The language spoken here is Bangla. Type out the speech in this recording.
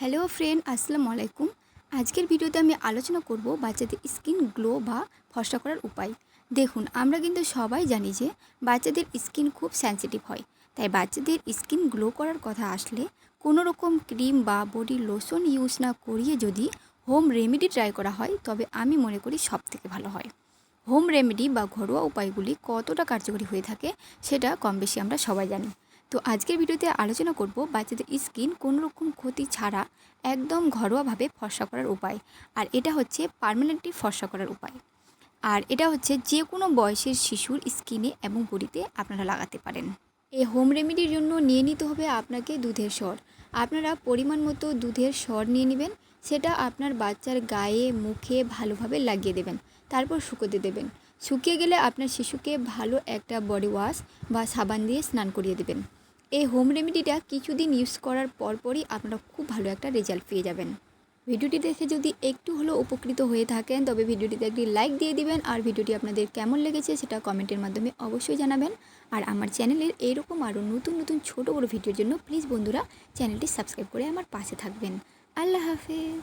হ্যালো ফ্রেন্ড, আসসালামু আলাইকুম। আজকের ভিডিওতে আমি আলোচনা করব বাচ্চাদের স্কিন গ্লো বা ফর্সা করার উপায়। দেখুন, আমরা কিন্তু সবাই জানি যে বাচ্চাদের স্কিন খুব সেনসিটিভ হয়। তাই বাচ্চাদের স্কিন গ্লো করার কথা আসলে কোনো রকম ক্রিম বা বডি লোশন ইউজ না করিয়ে যদি হোম রেমেডি ট্রাই করা হয়, তবে আমি মনে করি সব থেকে ভালো হয়। হোম রেমেডি বা ঘরোয়া উপায়গুলি কতটা কার্যকরী হয়ে থাকে, সেটা কম বেশি আমরা সবাই জানি। তো আজকের ভিডিওতে আলোচনা করব বাচ্চাদের স্কিন কোনো রকম ক্ষতি ছাড়া একদম ঘরোয়াভাবে ফর্সা করার উপায়। আর এটা হচ্ছে পার্মানেন্টলি ফর্সা করার উপায়। আর এটা হচ্ছে যে কোনো বয়সের শিশুর স্কিনে এবং বডিতে আপনারা লাগাতে পারেন। এই হোম রেমেডির জন্য নিয়ে নিতে হবে আপনাকে দুধের স্বর আপনারা পরিমাণ মতো দুধের স্বর নিয়ে নেবেন। সেটা আপনার বাচ্চার গায়ে, মুখে ভালোভাবে লাগিয়ে দেবেন। তারপর শুকোতে দেবেন। শুকিয়ে গেলে আপনার শিশুকে ভালো একটা বডি ওয়াশ বা সাবান দিয়ে স্নান করিয়ে দেবেন। এই হোম রেমেডিটা কিছুদিন ইউজ করার পরপরই আপনারা খুব ভালো একটা রেজাল্ট পেয়ে যাবেন। ভিডিওটি দেখে যদি একটু হলেও উপকৃত হয়ে থাকেন, তবে ভিডিওটিতে একটি লাইক দিয়ে দিবেন আর ভিডিওটি আপনাদের কেমন লেগেছে সেটা কমেন্টের মাধ্যমে অবশ্যই জানাবেন। আর আমার চ্যানেলের এইরকম আরও নতুন নতুন ছোটো বড়ো ভিডিওর জন্য প্লিজ বন্ধুরা চ্যানেলটি সাবস্ক্রাইব করে আমার পাশে থাকবেন। قال لها فين؟